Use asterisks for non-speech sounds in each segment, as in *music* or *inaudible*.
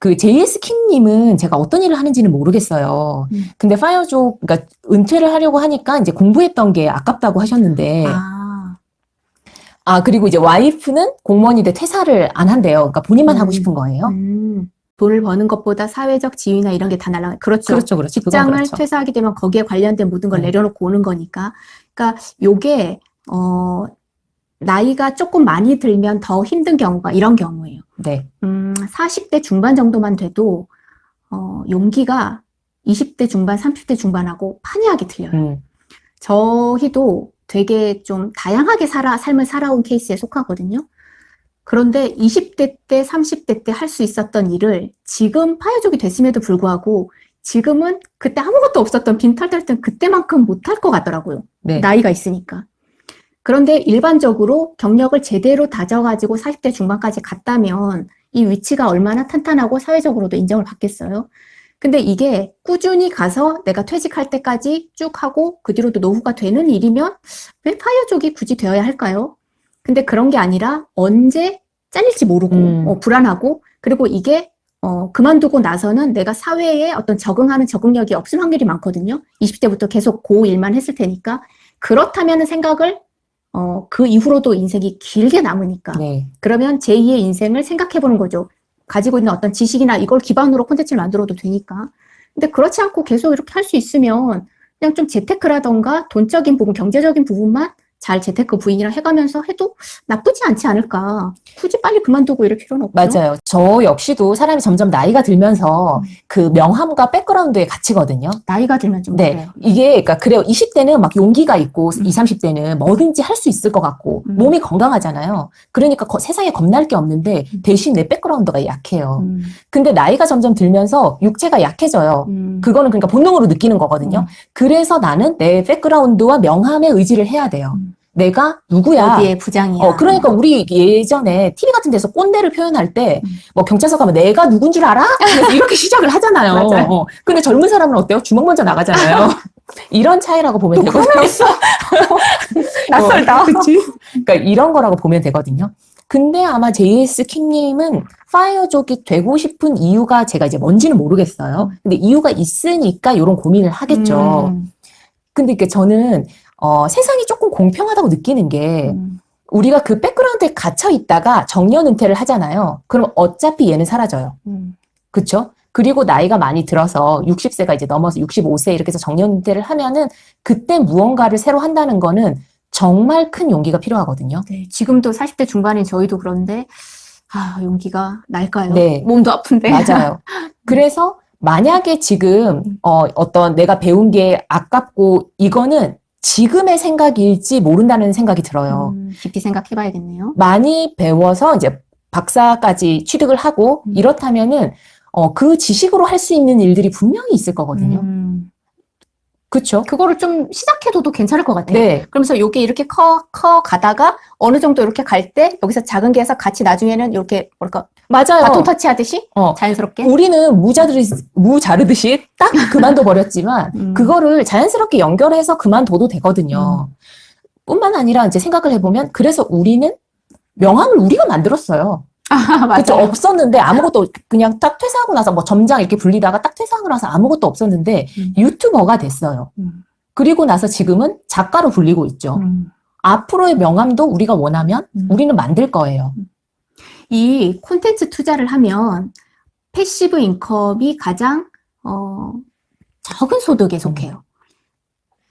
그 JS 킴님은 제가 어떤 일을 하는지는 모르겠어요. 음. 근데 파이어족, 그러니까 은퇴를 하려고 하니까 이제 공부했던 게 아깝다고 하셨는데, 아, 아, 그리고 이제 와이프는 공무원인데 퇴사를 안 한대요. 그러니까 본인만 음. 하고 싶은 거예요. 음, 돈을 버는 것보다 사회적 지위나 이런 게 다 날아가. 그렇죠. 그렇죠, 그렇죠. 직장을 그렇죠. 퇴사하게 되면 거기에 관련된 모든 걸 네. 내려놓고 오는 거니까. 그러니까 요게 어 나이가 조금 많이 들면 더 힘든 경우가 이런 경우예요. 네. 음, 40대 중반 정도만 돼도 어 용기가 20대 중반, 30대 중반하고 판이하게 틀려요. 음, 저희도 되게 좀 다양하게 살아, 삶을 살아온 케이스에 속하거든요. 그런데 20대 때, 30대 때 할 수 있었던 일을 지금 파여족이 됐음에도 불구하고 지금은 그때 아무것도 없었던 빈털털 땐 그때만큼 못할 것 같더라고요. 네. 나이가 있으니까. 그런데 일반적으로 경력을 제대로 다져가지고 40대 중반까지 갔다면 이 위치가 얼마나 탄탄하고 사회적으로도 인정을 받겠어요. 근데 이게 꾸준히 가서 내가 퇴직할 때까지 쭉 하고 그 뒤로도 노후가 되는 일이면 왜 파이어족이 굳이 되어야 할까요? 근데 그런 게 아니라 언제 잘릴지 모르고 음. 어, 불안하고 그리고 이게 어, 그만두고 나서는 내가 사회에 어떤 적응하는 적응력이 없을 확률이 많거든요. 20대부터 계속 고 일만 했을 테니까 그렇다면 생각을 어, 그 이후로도 인생이 길게 남으니까 네. 그러면 제2의 인생을 생각해 보는 거죠. 가지고 있는 어떤 지식이나 이걸 기반으로 콘텐츠를 만들어도 되니까. 근데 그렇지 않고 계속 이렇게 할 수 있으면 그냥 좀 재테크라던가 돈적인 부분, 경제적인 부분만 잘 재테크 부인이랑 해가면서 해도 나쁘지 않지 않을까. 굳이 빨리 그만두고 이럴 필요는 없죠. 맞아요. 저 역시도 사람이 점점 나이가 들면서 음. 그 명함과 백그라운드에 갇히거든요. 나이가 들면 좀 네. 그래요. 이게, 그러니까, 그래요. 20대는 막 용기가 있고, 음. 20, 30대는 뭐든지 할 수 있을 것 같고, 음. 몸이 건강하잖아요. 그러니까 거- 세상에 겁날 게 없는데, 음. 대신 내 백그라운드가 약해요. 음, 근데 나이가 점점 들면서 육체가 약해져요. 음, 그거는 그러니까 본능으로 느끼는 거거든요. 음. 그래서 나는 내 백그라운드와 명함에 의지를 해야 돼요. 음. 내가 누구야? 어디에 부장이야. 어, 그러니까 우리 예전에 TV 같은 데서 꼰대를 표현할 때, 음. 뭐 경찰서 가면 내가 누군 줄 알아? 이렇게 시작을 하잖아요. *laughs* 어. 근데 젊은 사람은 어때요? 주먹 먼저 나가잖아요. *laughs* 이런 차이라고 보면 되거든요. *laughs* 낯설다. 어, 그치? 그러니까 이런 거라고 보면 되거든요. 근데 아마 JS 킴님은 파이어족이 되고 싶은 이유가 제가 이제 뭔지는 모르겠어요. 근데 이유가 있으니까 이런 고민을 하겠죠. 음, 근데 이게 저는 어, 세상이 조금 공평하다고 느끼는 게 음, 우리가 그 백그라운드에 갇혀 있다가 정년 은퇴를 하잖아요. 그럼 어차피 얘는 사라져요. 음, 그쵸? 그리고 나이가 많이 들어서 60세가 이제 넘어서 65세 이렇게 해서 정년 은퇴를 하면은 그때 무언가를 새로 한다는 거는 정말 큰 용기가 필요하거든요. 네, 지금도 40대 중반인 저희도 그런데 아, 용기가 날까요? 네. 몸도 아픈데. 맞아요. *laughs* 그래서 만약에 지금 어, 어떤 내가 배운 게 아깝고 이거는 지금의 생각일지 모른다는 생각이 들어요. 음, 깊이 생각해 봐야겠네요. 많이 배워서 이제 박사까지 취득을 하고 음. 이렇다면은 어, 그 지식으로 할 수 있는 일들이 분명히 있을 거거든요. 음, 그쵸? 그거를 좀 시작해둬도 괜찮을 것 같아요. 네. 그러면서 요게 이렇게 커, 커 가다가 어느 정도 이렇게 갈 때 여기서 작은 게 해서 같이 나중에는 이렇게 뭐랄까 맞아요. 바톤 터치하듯이 어. 자연스럽게. 우리는 무자들이, 무 자르듯이 딱 그만둬 버렸지만, *laughs* 음. 그거를 자연스럽게 연결해서 그만둬도 되거든요. 뿐만 아니라 이제 생각을 해보면, 그래서 우리는 명함을 우리가 만들었어요. 아, 그쵸? 맞아요. 없었는데 아무것도 그냥 딱 퇴사하고 나서 뭐 점장 이렇게 불리다가 딱 퇴사하고 나서 아무것도 없었는데 음. 유튜버가 됐어요. 음. 그리고 나서 지금은 작가로 불리고 있죠. 음. 앞으로의 명함도 우리가 원하면 음. 우리는 만들 거예요. 이 콘텐츠 투자를 하면 패시브 인컴이 가장 어, 적은 소득에 속해요.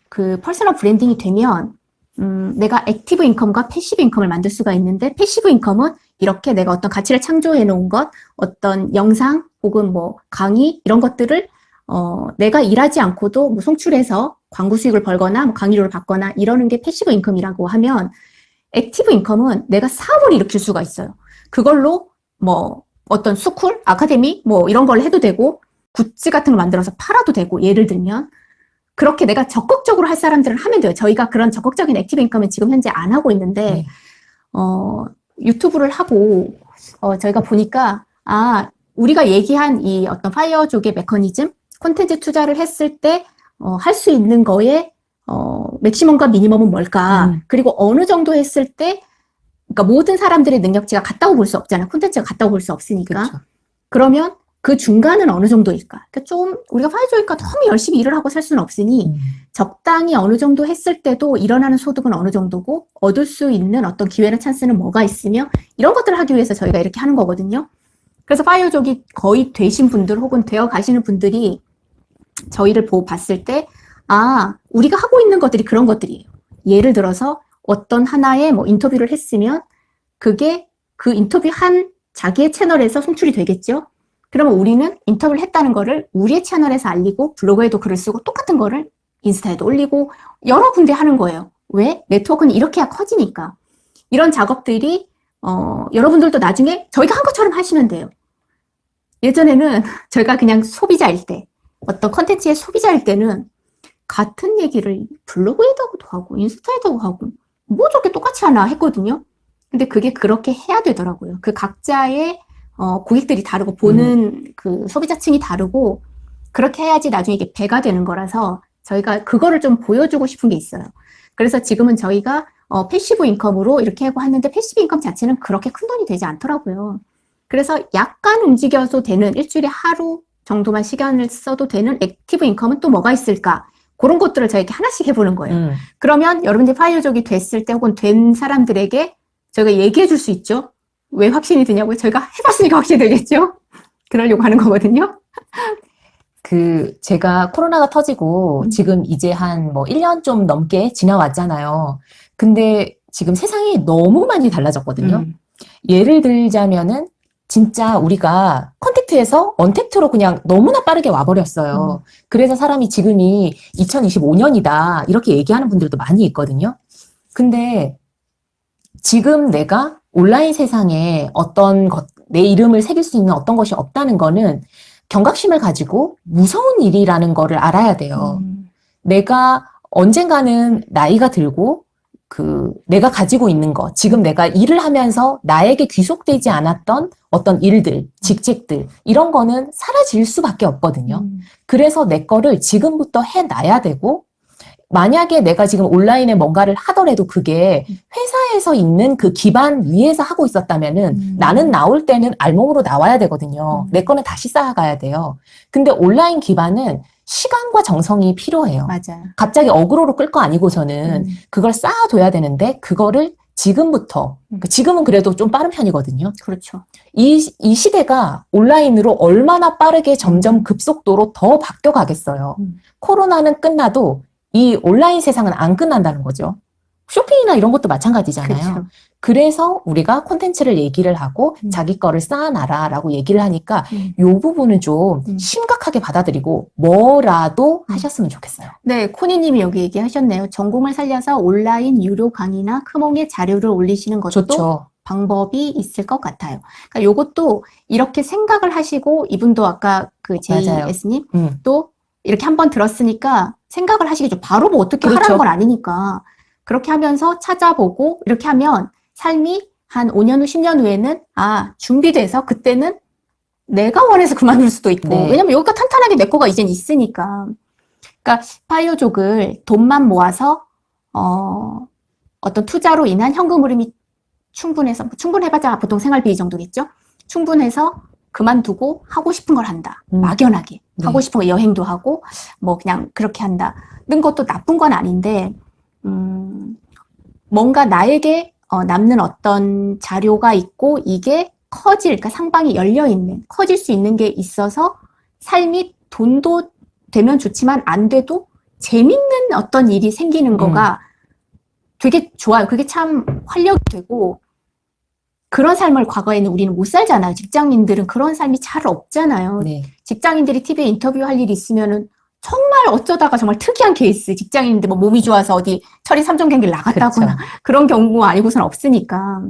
그 퍼스널 브랜딩이 되면 음, 내가 액티브 인컴과 패시브 인컴을 만들 수가 있는데 패시브 인컴은 이렇게 내가 어떤 가치를 창조해 놓은 것, 어떤 영상 혹은 뭐 강의 이런 것들을 어, 내가 일하지 않고도 뭐 송출해서 광고 수익을 벌거나 뭐 강의료를 받거나 이러는 게 패시브 인컴이라고 하면 액티브 인컴은 내가 사업을 일으킬 수가 있어요. 그걸로 뭐 어떤 스쿨, 아카데미 뭐 이런 걸 해도 되고 굿즈 같은 걸 만들어서 팔아도 되고 예를 들면 그렇게 내가 적극적으로 할 사람들을 하면 돼요. 저희가 그런 적극적인 액티브 인컴은 지금 현재 안 하고 있는데 네. 어 유튜브를 하고 어 저희가 보니까 아 우리가 얘기한 이 어떤 파이어족의 메커니즘 콘텐츠 투자를 했을 때 어, 할수 있는 거에 어, 맥시멈과 미니멈은 뭘까? 음. 그리고 어느 정도 했을 때 그러니까 모든 사람들의 능력치가 같다고 볼 수 없잖아. 콘텐츠가 같다고 볼 수 없으니까. 그렇죠. 그러면 그 중간은 어느 정도일까? 그러니까 좀 우리가 파이조니까 너무 열심히 일을 하고 살 수는 없으니 음. 적당히 어느 정도 했을 때도 일어나는 소득은 어느 정도고 얻을 수 있는 어떤 기회나 찬스는 뭐가 있으며 이런 것들을 하기 위해서 저희가 이렇게 하는 거거든요. 그래서 파이어족이 거의 되신 분들 혹은 되어 가시는 분들이 저희를 보고 봤을 때, 아, 우리가 하고 있는 것들이 그런 것들이에요. 예를 들어서 어떤 하나의 뭐 인터뷰를 했으면 그게 그 인터뷰 한 자기의 채널에서 송출이 되겠죠? 그러면 우리는 인터뷰를 했다는 거를 우리의 채널에서 알리고 블로그에도 글을 쓰고 똑같은 거를 인스타에도 올리고 여러 군데 하는 거예요. 왜? 네트워크는 이렇게 해야 커지니까. 이런 작업들이 어, 여러분들도 나중에 저희가 한 것처럼 하시면 돼요. 예전에는 *laughs* 저희가 그냥 소비자일 때, 어떤 컨텐츠의 소비자일 때는 같은 얘기를 블로그에다가도 하고 인스타에다가 하고 뭐 저렇게 똑같이 하나 했거든요. 근데 그게 그렇게 해야 되더라고요. 그 각자의 어, 고객들이 다르고 보는 그 소비자층이 다르고 그렇게 해야지 나중에 이게 배가 되는 거라서 저희가 그거를 좀 보여주고 싶은 게 있어요. 그래서 지금은 저희가 어, 패시브 인컴으로 이렇게 하고 하는데 패시브 인컴 자체는 그렇게 큰 돈이 되지 않더라고요. 그래서 약간 움직여도 되는 일주일에 하루 정도만 시간을 써도 되는 액티브 인컴은 또 뭐가 있을까? 그런 것들을 저희가 하나씩 해보는 거예요. 음. 그러면 여러분들이 파이어족이 됐을 때 혹은 된 사람들에게 저희가 얘기해 줄 수 있죠. 왜 확신이 드냐고요? 저희가 해봤으니까 확신이 되겠죠? 그러려고 하는 거거든요. 그 제가 코로나가 터지고 음. 지금 이제 한 뭐 1년 좀 넘게 지나왔잖아요. 근데 지금 세상이 너무 많이 달라졌거든요. 음. 예를 들자면은 진짜 우리가 컨택트에서 언택트로 그냥 너무나 빠르게 와버렸어요. 그래서 사람이 지금이 2025년이다 이렇게 얘기하는 분들도 많이 있거든요. 근데 지금 내가 온라인 세상에 어떤 것, 내 이름을 새길 수 있는 어떤 것이 없다는 거는 경각심을 가지고 무서운 일이라는 거를 알아야 돼요. 음. 내가 언젠가는 나이가 들고 그 내가 가지고 있는 것, 지금 내가 일을 하면서 나에게 귀속되지 않았던 어떤 일들, 직책들 이런 거는 사라질 수밖에 없거든요. 음. 그래서 내 거를 지금부터 해 놔야 되고 만약에 내가 지금 온라인에 뭔가를 하더라도 그게 회사에서 있는 그 기반 위에서 하고 있었다면은 음. 나는 나올 때는 알몸으로 나와야 되거든요. 음. 내 거는 다시 쌓아가야 돼요. 근데 온라인 기반은 시간과 정성이 필요해요. 맞아요. 갑자기 어그로로 끌 거 아니고서는 음. 그걸 쌓아둬야 되는데 그거를 지금부터 음. 그 지금은 그래도 좀 빠른 편이거든요. 그렇죠. 이, 이 시대가 온라인으로 얼마나 빠르게 점점 음. 급속도로 더 바뀌어 가겠어요. 음. 코로나는 끝나도 이 온라인 세상은 안 끝난다는 거죠. 쇼핑이나 이런 것도 마찬가지잖아요. 그렇죠. 그래서 우리가 콘텐츠를 얘기를 하고 음. 자기 거를 쌓아놔라라고 얘기를 하니까 음. 요 부분은 좀 음. 심각하게 받아들이고 뭐라도 음. 하셨으면 좋겠어요. 네, 코니님이 여기 얘기하셨네요. 전공을 살려서 온라인 유료 강의나 크몽에 자료를 올리시는 것도 좋죠. 방법이 있을 것 같아요. 그러니까 요것도 이렇게 생각을 하시고 이분도 아까 그. JS님 음. 또 이렇게 한 번 들었으니까 생각을 하시겠죠. 바로 뭐 어떻게 그렇죠. 하라는 건 아니니까. 그렇게 하면서 찾아보고 이렇게 하면 삶이 한 5년 후, 10년 후에는 아, 준비돼서 그때는 내가 원해서 그만둘 수도 있고. 네. 왜냐면 여기가 탄탄하게 내 거가 이젠 있으니까. 그러니까 파이어족을 돈만 모아서 어, 어떤 투자로 인한 현금 흐름이 충분해서 충분해봤자 보통 생활비 정도겠죠. 충분해서 그만두고 하고 싶은 걸 한다. 음. 막연하게 네. 하고 싶은 거 여행도 하고 뭐 그냥 그렇게 한다 는 것도 나쁜 건 아닌데 음, 뭔가 나에게 어, 남는 어떤 자료가 있고 이게 커질, 그러니까 상방이 열려 있는 커질 수 있는 게 있어서 삶이 돈도 되면 좋지만 안 돼도 재밌는 어떤 일이 생기는 거가 되게 좋아요. 그게 참 활력이 되고 그런 삶을 과거에는 우리는 못 살잖아요. 직장인들은 그런 삶이 잘 없잖아요. 네. 직장인들이 TV에 인터뷰할 일이 있으면은 정말 어쩌다가 정말 특이한 케이스, 직장인인데 뭐 몸이 좋아서 어디 철이 삼종 경기를 나갔다거나 그렇죠. *laughs* 그런 경우 아니고선 없으니까.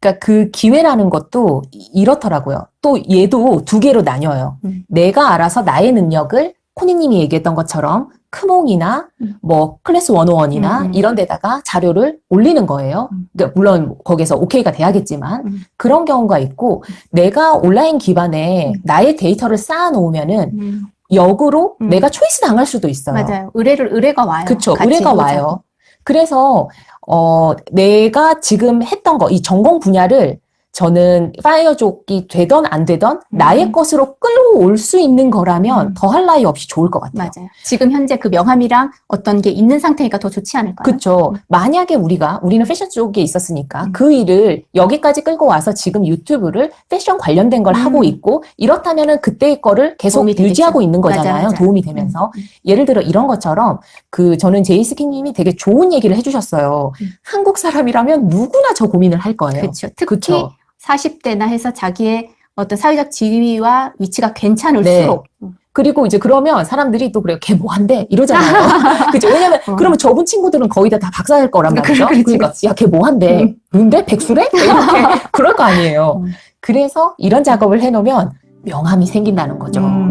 그러니까 그 기회라는 것도 이- 이렇더라고요. 또 얘도 두 개로 나뉘어요. 음. 내가 알아서 나의 능력을 코니님이 얘기했던 것처럼 크몽이나 음. 뭐 클래스 101이나 음, 음. 이런 데다가 자료를 올리는 거예요. 음. 그러니까 물론 거기서 오케이가 돼야겠지만 음. 그런 경우가 있고 내가 온라인 기반에 음. 나의 데이터를 쌓아 놓으면은 음, 역으로 음. 내가 초이스 당할 수도 있어요. 맞아요. 의뢰를, 의뢰가 와요. 같이 의뢰가 해보자고. 와요. 그래서, 어, 내가 지금 했던 거, 이 전공 분야를 저는 파이어족이 되던 안 되던 나의 것으로 끌어올 수 있는 거라면 음. 더할 나위 없이 좋을 것 같아요. 맞아요. 지금 현재 그 명함이랑 어떤 게 있는 상태니까 더 좋지 않을까요? 그쵸. 만약에 우리가, 우리는 패션 쪽에 있었으니까 음. 그 일을 여기까지 끌고 와서 지금 유튜브를 패션 관련된 걸 음. 하고 있고 이렇다면은 그때의 거를 계속 도움이 되겠죠. 유지하고 있는 거잖아요. 맞아요. 도움이 되면서. 음. 예를 들어 이런 것처럼 그 저는 제이스키님이 되게 좋은 얘기를 해주셨어요. 음. 한국 사람이라면 누구나 저 고민을 할 거예요. 그렇죠. 특히 그쵸. 40대나 해서 자기의 어떤 사회적 지위와 위치가 괜찮을수록 네. 그리고 이제 그러면 사람들이 또 그래요. 걔 뭐한대? 이러잖아요. *laughs* 그죠? 왜냐면 어. 그러면 저분 친구들은 거의 다, 다 박사일 거란 그- 말이죠. 그렇지, 그러니까 그렇지. 야, 걔 뭐한대? 음. 뭔데? 백수래? *laughs* 이렇게 그럴 거 아니에요. 음. 그래서 이런 작업을 해놓으면 명함이 생긴다는 거죠. 음.